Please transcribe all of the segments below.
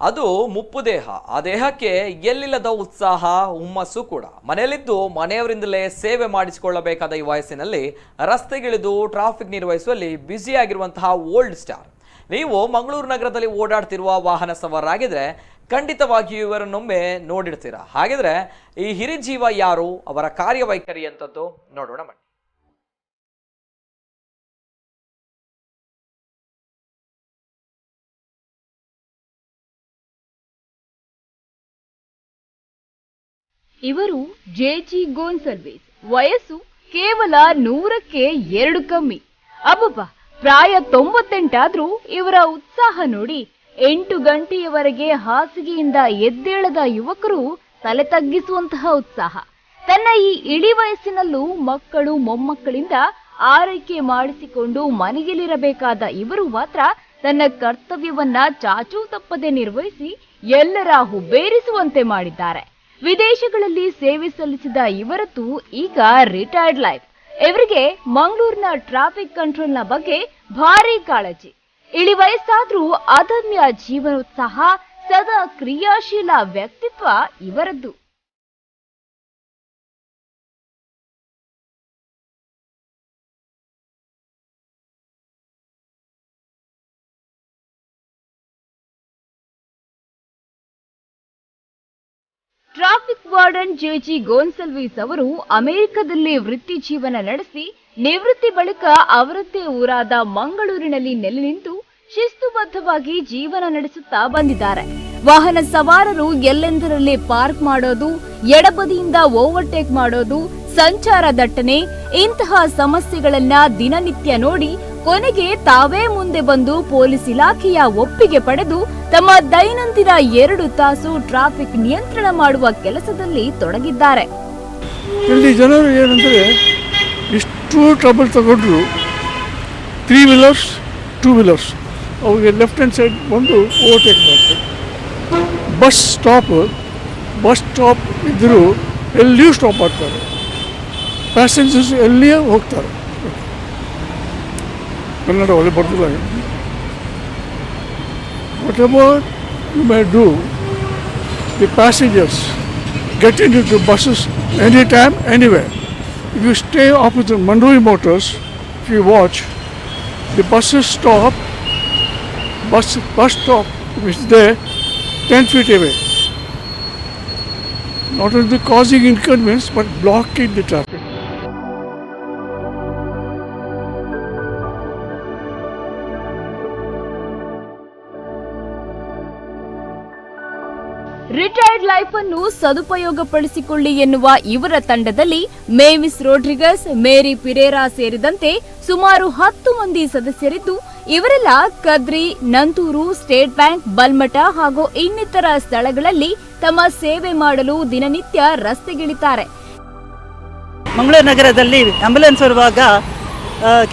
ಅದು ಮುಪ್ಪು ದೇಹ. ಆ ದೇಹಕ್ಕೆ ಎಲ್ಲಿಲ್ಲದ ಉತ್ಸಾಹ, ಹುಮ್ಮಸ್ಸು ಕೂಡ. ಮನೆಯಲ್ಲಿದ್ದು ಮನೆಯವರಿಂದಲೇ ಸೇವೆ ಮಾಡಿಸಿಕೊಳ್ಳಬೇಕಾದ ಈ ವಯಸ್ಸಿನಲ್ಲಿ ರಸ್ತೆಗಿಳಿದು ಟ್ರಾಫಿಕ್ ನಿರ್ವಹಿಸುವಲ್ಲಿ ಬ್ಯುಸಿಯಾಗಿರುವಂತಹ ಓಲ್ಡ್ ಸ್ಟಾರ್ ನೀವು ಮಂಗಳೂರು ನಗರದಲ್ಲಿ ಓಡಾಡ್ತಿರುವ ವಾಹನ ಸವಾರರಾಗಿದ್ರೆ ಖಂಡಿತವಾಗಿಯೂ ಇವರನ್ನೊಮ್ಮೆ ನೋಡಿರ್ತೀರಾ ಹಾಗಿದ್ರೆ ಈ ಹಿರಿಜೀವ ಯಾರು? ಅವರ ಕಾರ್ಯವೈಖರಿ ಅಂತದ್ದು ನೋಡೋಣ ಬನ್ನಿ. ಇವರು ಜೆಜಿ ಗೋನ್ಸಲ್ವೇಸ್ ವಯಸ್ಸು ಕೇವಲ ನೂರಕ್ಕೆ ಎರಡು ಕಮ್ಮಿ. ಅಬ್ಬಬ್ಬ, ಪ್ರಾಯ ತೊಂಬತ್ತೆಂಟಾದ್ರೂ ಇವರ ಉತ್ಸಾಹ ನೋಡಿ ಎಂಟು ಗಂಟೆಯವರೆಗೆ ಹಾಸಿಗೆಯಿಂದ ಎದ್ದೇಳದ ಯುವಕರು ತಲೆ ತಗ್ಗಿಸುವಂತಹ ಉತ್ಸಾಹ. ತನ್ನ ಈ ಇಳಿ ವಯಸ್ಸಿನಲ್ಲೂ ಮಕ್ಕಳು ಮೊಮ್ಮಕ್ಕಳಿಂದ ಆರೈಕೆ ಮಾಡಿಸಿಕೊಂಡು ಮನೆಯಲ್ಲಿರಬೇಕಾದ ಇವರು ಮಾತ್ರ ತನ್ನ ಕರ್ತವ್ಯವನ್ನ ಚಾಚೂ ತಪ್ಪದೆ ನಿರ್ವಹಿಸಿ ಎಲ್ಲರ ಹುಬ್ಬೇರಿಸುವಂತೆ ಮಾಡಿದ್ದಾರೆ. ವಿದೇಶಗಳಲ್ಲಿ ಸೇವೆ ಸಲ್ಲಿಸಿದ ಇವರದ್ದು ಈಗ ರಿಟೈರ್ಡ್ ಲೈಫ್ ಇವರಿಗೆ ಮಂಗಳೂರಿನ ಟ್ರಾಫಿಕ್ ಕಂಟ್ರೋಲ್ನ ಬಗ್ಗೆ ಭಾರಿ ಕಾಳಜಿ. ಇಳಿ ವಯಸ್ಸಾದ್ರೂ ಅದಮ್ಯ ಜೀವನೋತ್ಸಾಹ, ಸದಾ ಕ್ರಿಯಾಶೀಲ ವ್ಯಕ್ತಿತ್ವ ಇವರದ್ದು. ಟ್ರಾಫಿಕ್ ವಾರ್ಡನ್ ಜೆಜಿ ಗೋನ್ಸಲ್ವೀಸ್ ಅವರು ಅಮೆರಿಕದಲ್ಲಿ ವೃತ್ತಿ ಜೀವನ ನಡೆಸಿ, ನಿವೃತ್ತಿ ಬಳಿಕ ಅವರದ್ದೇ ಊರಾದ ಮಂಗಳೂರಿನಲ್ಲಿ ನೆಲೆ ನಿಂತು ಶಿಸ್ತುಬದ್ಧವಾಗಿ ಜೀವನ ನಡೆಸುತ್ತಾ ಬಂದಿದ್ದಾರೆ. ವಾಹನ ಸವಾರರು ಎಲ್ಲೆಂದರಲ್ಲಿ ಪಾರ್ಕ್ ಮಾಡೋದು, ಎಡಬದಿಯಿಂದ ಓವರ್ಟೇಕ್ ಮಾಡೋದು, ಸಂಚಾರ ದಟ್ಟಣೆ, ಇಂತಹ ಸಮಸ್ಯೆಗಳನ್ನ ದಿನನಿತ್ಯ ನೋಡಿ ಕೊನೆಗೆ ತಾವೇ ಮುಂದೆ ಬಂದು ಪೊಲೀಸ್ ಇಲಾಖೆಯ ಒಪ್ಪಿಗೆ ಪಡೆದು ತಮ್ಮ ದೈನಂದಿನ ಎರಡು ತಾಸು ಟ್ರಾಫಿಕ್ ನಿಯಂತ್ರಣ ಮಾಡುವ ಕೆಲಸದಲ್ಲಿ ತೊಡಗಿದ್ದಾರೆ. ಇಲ್ಲಿ ಜನರು ಏನಂದರೆ ಇಷ್ಟು ಟ್ರಬಲ್ ತಗೊಂಡ್ರು. ತ್ರೀ ವೀಲರ್ಸ್ ಟೂ ವೀಲರ್ಸ್ ಅವ್ರಿಗೆ ಲೆಫ್ಟ್ ಹ್ಯಾಂಡ್ ಸೈಡ್ ಬಂದು ಓವರ್ಟೇಕ್ ಮಾಡ್ತಾರೆ ಬಸ್ ಸ್ಟಾಪ್ ಬಸ್ ಸ್ಟಾಪ್ ಇದ್ದರೂ ಎಲ್ಲಿಯೂ ಸ್ಟಾಪ್ ಮಾಡ್ತಾರೆ ಪ್ಯಾಸೆಂಜರ್ಸ್ ಎಲ್ಲಿಯೇ ಹೋಗ್ತಾರೆ. ಕನ್ನಡ ಒಳ್ಳೆ ಬರ್ತಿಲ್ಲ whatever you my do the passengers get into the buses anytime, anywhere. If you stay opposite Manduri Motors, if you watch, the buses stop, bus, bus stop is there 10 feet away. Not only causing inconvenience, but blocking the traffic. Retired life ಅನ್ನು ಸದುಪಯೋಗಪಡಿಸಿಕೊಳ್ಳಿ ಎನ್ನುವ ಇವರ ತಂಡದಲ್ಲಿ ಮೇವಿಸ್ Rodrigues, ಮೇರಿ ಪಿರೇರಾ ಸೇರಿದಂತೆ ಸುಮಾರು ಹತ್ತು ಮಂದಿ ಸದಸ್ಯರಿದ್ದು, ಇವರೆಲ್ಲ ಕದ್ರಿ, ನಂತೂರು, ಸ್ಟೇಟ್ ಬ್ಯಾಂಕ್, ಬಲ್ಮಠ ಹಾಗೂ ಇನ್ನಿತರ ಸ್ಥಳಗಳಲ್ಲಿ ತಮ್ಮ ಸೇವೆ ಮಾಡಲು ದಿನನಿತ್ಯ ರಸ್ತೆಗಿಳಿತಾರೆ. ಮಂಗಳೂರು ನಗರದಲ್ಲಿ ಆಂಬುಲೆನ್ಸ್ ಬರುವಾಗ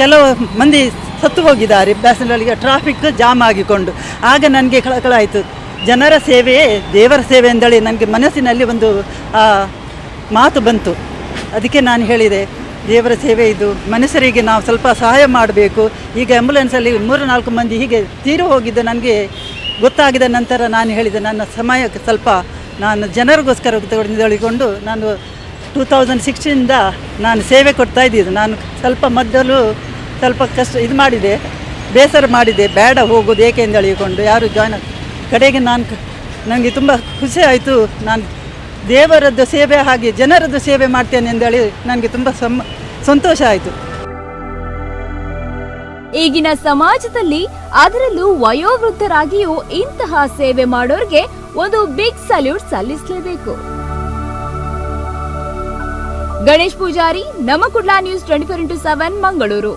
ಕೆಲವು ಮಂದಿ ಸತ್ತು ಹೋಗಿದ್ದಾರೆ. ಪ್ಯಾಸೆಂಜರ್ಗೆ ಟ್ರಾಫಿಕ್ ಜಾಮ್ ಆಗಿಕೊಂಡು. ಆಗ ನನಗೆ ಕಳಕಳ ಆಯಿತು. ಜನರ ಸೇವೆಯೇ ದೇವರ ಸೇವೆ ಎಂದೇಳಿ ನನಗೆ ಮನಸ್ಸಿನಲ್ಲಿ ಒಂದು ಮಾತು ಬಂತು. ಅದಕ್ಕೆ ನಾನು ಹೇಳಿದೆ, ದೇವರ ಸೇವೆ ಇದು. ಮನುಷ್ಯರಿಗೆ ನಾವು ಸ್ವಲ್ಪ ಸಹಾಯ ಮಾಡಬೇಕು. ಈಗ ಆ್ಯಂಬುಲೆನ್ಸಲ್ಲಿ ಮೂರು, ನಾಲ್ಕು ಮಂದಿ ಹೀಗೆ ತೀರು ಹೋಗಿದ್ದು ನನಗೆ ಗೊತ್ತಾಗಿದ ನಂತರ ನಾನು ಹೇಳಿದೆ, ನನ್ನ ಸಮಯಕ್ಕೆ ಸ್ವಲ್ಪ ನಾನು ಜನರಿಗೋಸ್ಕರ ತೆಗೆದುಕೊಂಡು ನಾನು ಟೂ ತೌಸಂಡ್ ಸಿಕ್ಸ್ಟಿಂದ ನಾನು ಸೇವೆ ಕೊಡ್ತಾ ಇದ್ದಿದ್ದು. ನಾನು ಸ್ವಲ್ಪ ಮೊದಲು ಸ್ವಲ್ಪ ಕಷ್ಟ, ಇದು ಮಾಡಿದೆ, ಬೇಸರ ಮಾಡಿದೆ. ಬೇಡ ಹೋಗೋದು ಏಕೆ ಎಂದು ಹೇಳಿಕೊಂಡು ಯಾರು ಜಾಯ್ನ್ ಕಡೆಗೆ ನಾನು ನನಗೆ ತುಂಬ ಖುಷಿ ಆಯಿತು. ನಾನು ದೇವರದ್ದು ಸೇವೆ ಹಾಗೆ ಜನರದ್ದು ಸೇವೆ ಮಾಡ್ತೇನೆ ಎಂದೇಳಿ ನನಗೆ ತುಂಬ ಸಂತೋಷ ಆಯಿತು. ಈಗಿನ ಸಮಾಜದಲ್ಲಿ ಅದರಲ್ಲೂ ವಯೋವೃದ್ಧರಾಗಿಯೂ ಇಂತಹ ಸೇವೆ ಮಾಡೋರಿಗೆ ಒಂದು big salute ಸಲ್ಲಿಸಲೇಬೇಕು. Ganesh Poojari, Namma Kudla news twenty four into seven Mangaluru.